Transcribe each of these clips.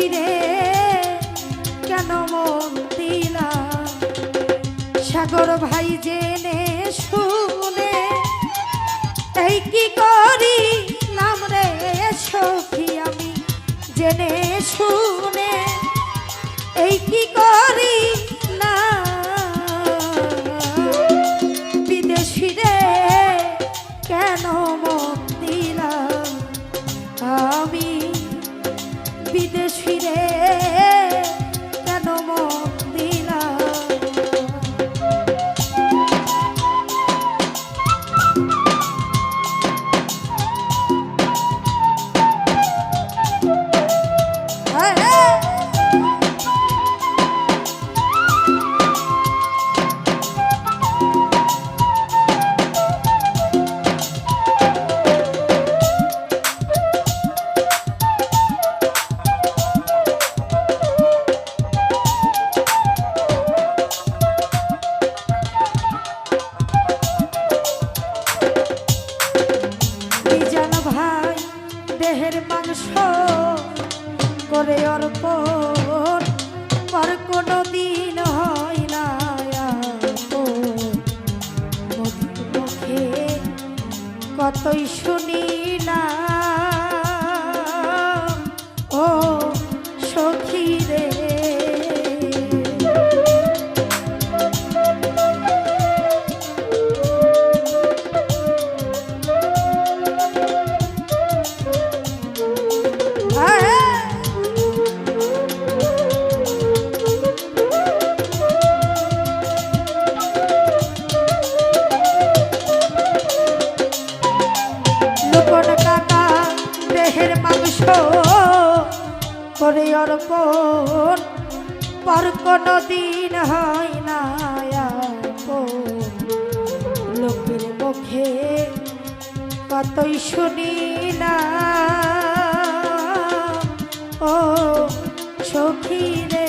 বিদেশিরে কেন মন দিলা? সাগর ভাই জেনে শুনে এই কি করি? করে অর্পণ কোনো দিন হয় না। কতই শুনি না করে অর্পণ পর কোনো দিন হয় না। লোকের মুখে কতই শুনি না ও সখী রে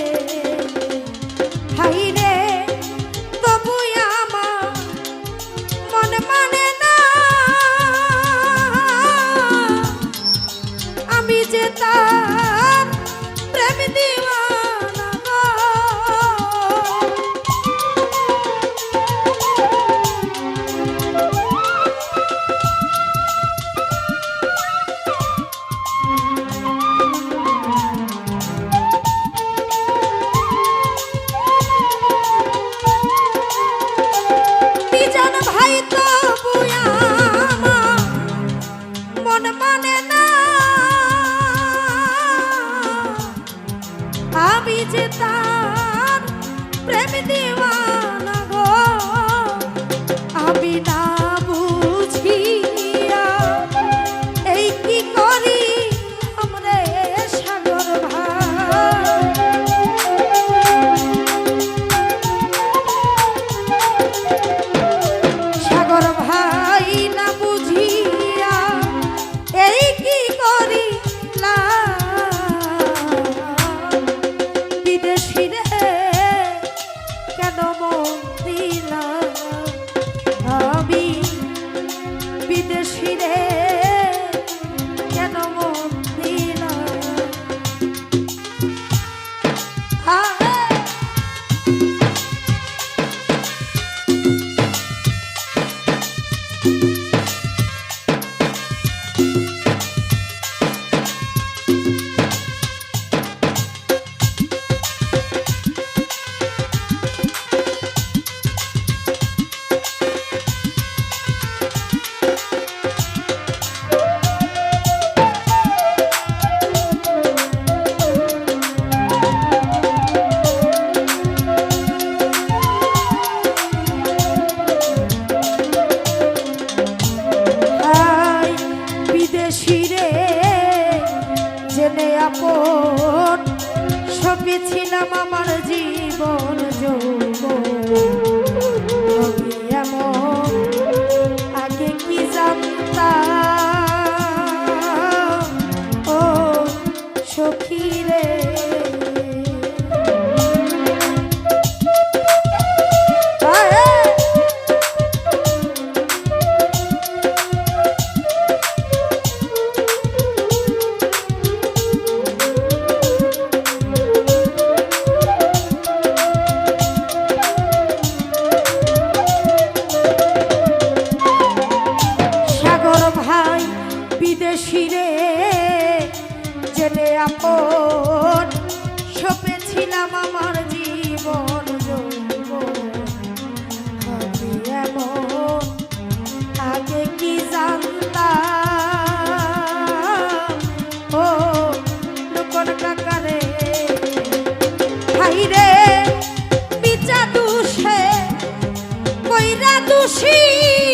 আমি যে তার প্রেম দিওয়ানা গো। আমি না বিদেশি কেন মন দিলাম কইরা